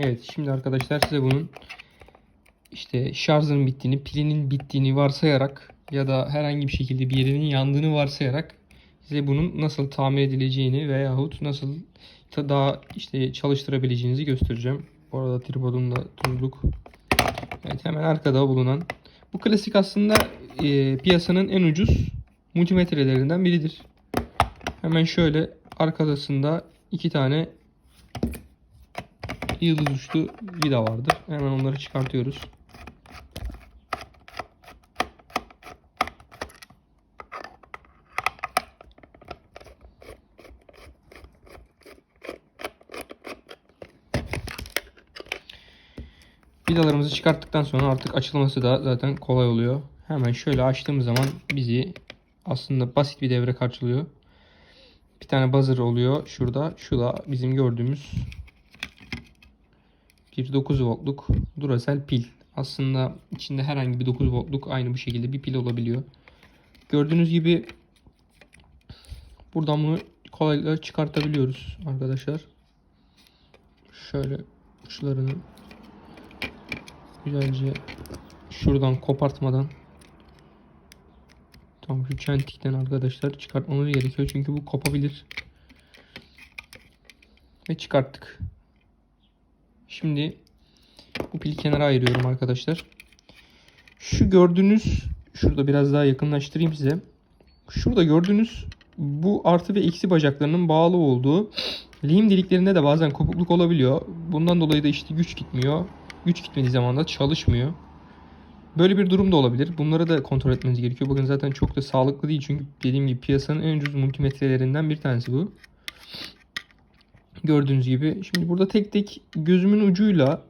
Evet şimdi arkadaşlar size bunun işte şarjının bittiğini, pilinin bittiğini varsayarak ya da herhangi bir şekilde bir yerinin yandığını varsayarak size bunun nasıl tamir edileceğini veyahut nasıl daha işte çalıştırabileceğinizi göstereceğim. Bu arada tripodum da tuzluk. Evet hemen arkada bulunan. Bu klasik aslında e, piyasanın en ucuz multimetrelerinden biridir. Hemen şöyle arkasında iki tane yıldız uçlu vida vardır. Hemen onları çıkartıyoruz. Vidalarımızı çıkarttıktan sonra artık açılması da zaten kolay oluyor. Hemen şöyle açtığımız zaman bizi aslında basit bir devre karşılıyor. Bir tane buzzer oluyor şurada. Şu da bizim gördüğümüz bir 9 voltluk Duracell pil. Aslında içinde herhangi bir 9 voltluk aynı bu şekilde bir pil olabiliyor. Gördüğünüz gibi buradan bunu kolaylıkla çıkartabiliyoruz arkadaşlar. Şöyle uçlarını güzelce şuradan kopartmadan tam şu çentikten arkadaşlar çıkartmamız gerekiyor çünkü bu kopabilir ve çıkarttık şimdi bu pili kenara ayırıyorum arkadaşlar şu gördüğünüz şurada biraz daha yakınlaştırayım size şurada gördüğünüz bu artı ve eksi bacaklarının bağlı olduğu lehim deliklerinde de bazen kopukluk olabiliyor bundan dolayı da işte güç gitmiyor güç gitmediği zaman da çalışmıyor. Böyle bir durum da olabilir. Bunları da kontrol etmeniz gerekiyor. Bakın zaten çok da sağlıklı değil. Çünkü dediğim gibi piyasanın en ucuz multimetrelerinden bir tanesi bu. Gördüğünüz gibi. Şimdi burada tek tek gözümün ucuyla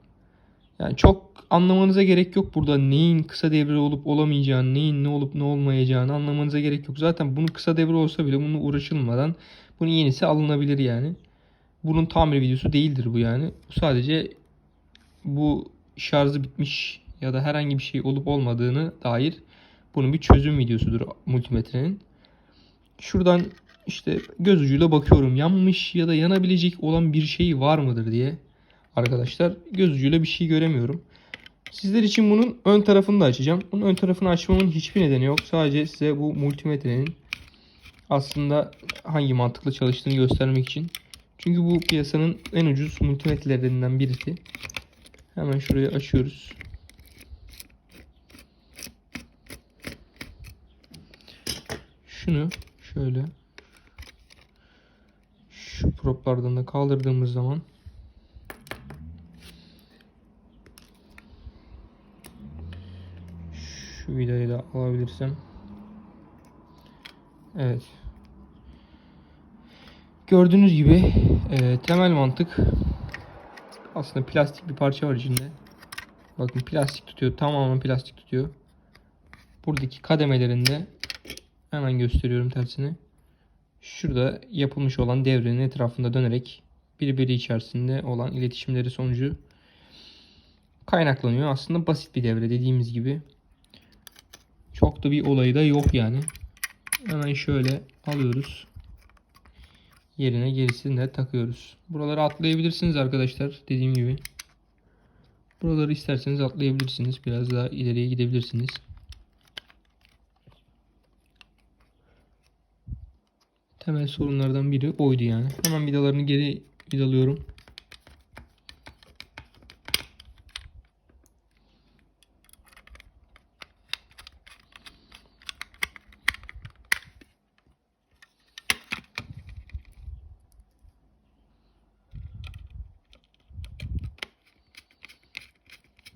yani çok anlamanıza gerek yok burada neyin kısa devre olup olamayacağını, neyin ne olup ne olmayacağını anlamanıza gerek yok. Zaten bunun kısa devre olsa bile bunu uğraşılmadan bunun yenisi alınabilir yani. Bunun tamir videosu değildir bu yani. Bu sadece bu şarjı bitmiş ya da herhangi bir şey olup olmadığını dair bunun bir çözüm videosudur multimetrenin. Şuradan işte göz ucuyla bakıyorum yanmış ya da yanabilecek olan bir şey var mıdır diye. Arkadaşlar göz ucuyla bir şey göremiyorum. Sizler için bunun ön tarafını da açacağım. Bunun ön tarafını açmamın hiçbir nedeni yok. Sadece size bu multimetrenin aslında hangi mantıkla çalıştığını göstermek için. Çünkü bu piyasanın en ucuz multimetrelerinden birisi. Hemen şurayı açıyoruz. Şunu şöyle şu proplardan da kaldırdığımız zaman şu vidayı da alabilirsem Evet. Gördüğünüz gibi e, temel mantık aslında plastik bir parça var içinde. Bakın plastik tutuyor. Tamamen plastik tutuyor. Buradaki kademelerinde hemen gösteriyorum tersini. Şurada yapılmış olan devrenin etrafında dönerek birbiri içerisinde olan iletişimleri sonucu kaynaklanıyor. Aslında basit bir devre dediğimiz gibi. Çok da bir olayı da yok yani. Hemen şöyle alıyoruz. Yerine gerisini de takıyoruz. Buraları atlayabilirsiniz arkadaşlar. Dediğim gibi. Buraları isterseniz atlayabilirsiniz. Biraz daha ileriye gidebilirsiniz. Temel sorunlardan biri oydu yani. Hemen vidalarını geri vidalıyorum.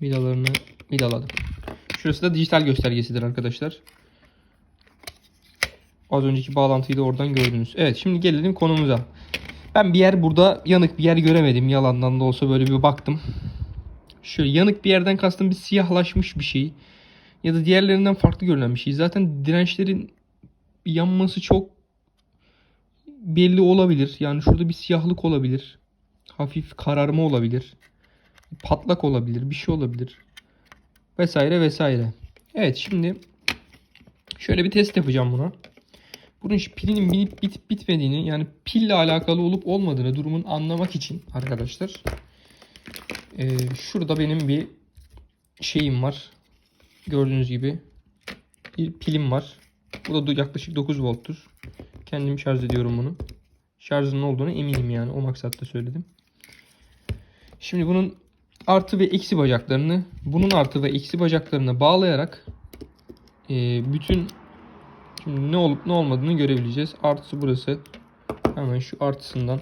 Vidalarını vidaladım. Şurası da dijital göstergesidir arkadaşlar. Az önceki bağlantıyı da oradan gördünüz. Evet şimdi gelelim konumuza. Ben bir yer burada yanık bir yer göremedim. Yalandan da olsa böyle bir baktım. Şöyle yanık bir yerden kastım bir siyahlaşmış bir şey. Ya da diğerlerinden farklı görünen bir şey. Zaten dirençlerin yanması çok belli olabilir. Yani şurada bir siyahlık olabilir. Hafif kararma olabilir. Patlak olabilir. Bir şey olabilir. Vesaire vesaire. Evet şimdi şöyle bir test yapacağım buna. Bunun pilinin bitip bitip bitmediğini yani pille alakalı olup olmadığını durumun anlamak için arkadaşlar Ee, şurada benim bir şeyim var. Gördüğünüz gibi bir pilim var. Bu da yaklaşık 9 volttur. Kendim şarj ediyorum bunu. Şarjının olduğunu eminim yani. O maksatla söyledim. Şimdi bunun artı ve eksi bacaklarını bunun artı ve eksi bacaklarına bağlayarak e, bütün şimdi ne olup ne olmadığını görebileceğiz. Artısı burası. Hemen şu artısından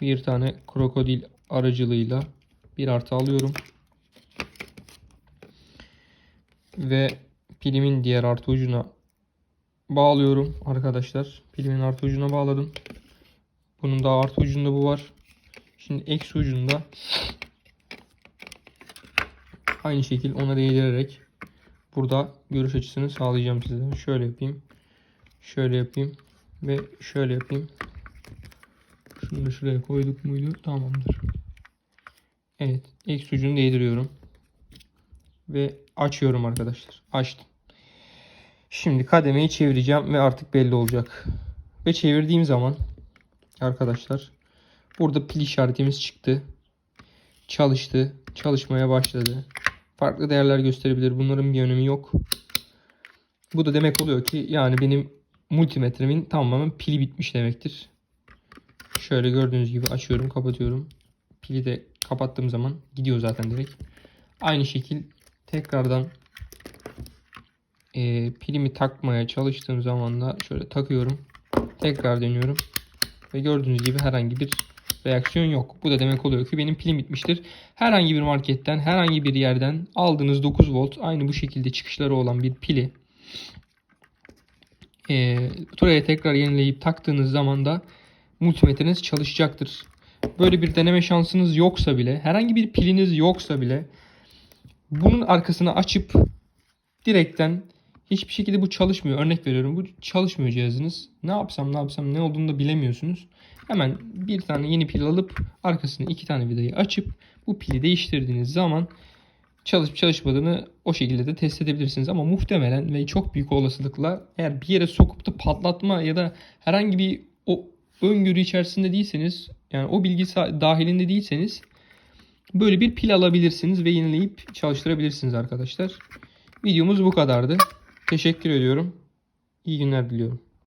bir tane krokodil aracılığıyla bir artı alıyorum. Ve pilimin diğer artı ucuna bağlıyorum arkadaşlar. Pilimin artı ucuna bağladım. Bunun da artı ucunda bu var. Şimdi eksi ucunda aynı şekil ona değdirerek burada görüş açısını sağlayacağım size. Şöyle yapayım. Şöyle yapayım. Ve şöyle yapayım. Şunu da şuraya koyduk muydu? Tamamdır. Evet. Eksi ucunu değdiriyorum. Ve açıyorum arkadaşlar. Açtım. Şimdi kademeyi çevireceğim ve artık belli olacak. Ve çevirdiğim zaman arkadaşlar burada pil işaretimiz çıktı. Çalıştı. Çalışmaya başladı. Farklı değerler gösterebilir. Bunların bir önemi yok. Bu da demek oluyor ki yani benim multimetremin tamamen pili bitmiş demektir. Şöyle gördüğünüz gibi açıyorum, kapatıyorum. Pili de kapattığım zaman gidiyor zaten direkt. Aynı şekil tekrardan e, pilimi takmaya çalıştığım zaman da şöyle takıyorum. Tekrar dönüyorum. Ve gördüğünüz gibi herhangi bir reaksiyon yok. Bu da demek oluyor ki benim pilim bitmiştir. Herhangi bir marketten, herhangi bir yerden aldığınız 9 volt aynı bu şekilde çıkışları olan bir pili e, buraya tekrar yenileyip taktığınız zaman da multimetreniz çalışacaktır. Böyle bir deneme şansınız yoksa bile, herhangi bir piliniz yoksa bile bunun arkasını açıp direkten hiçbir şekilde bu çalışmıyor. Örnek veriyorum bu çalışmıyor cihazınız. Ne yapsam ne yapsam ne olduğunu da bilemiyorsunuz. Hemen bir tane yeni pil alıp arkasına iki tane vidayı açıp bu pili değiştirdiğiniz zaman çalışıp çalışmadığını o şekilde de test edebilirsiniz. Ama muhtemelen ve çok büyük olasılıkla eğer bir yere sokup da patlatma ya da herhangi bir o öngörü içerisinde değilseniz yani o bilgi dahilinde değilseniz böyle bir pil alabilirsiniz ve yenileyip çalıştırabilirsiniz arkadaşlar. Videomuz bu kadardı. Teşekkür ediyorum. İyi günler diliyorum.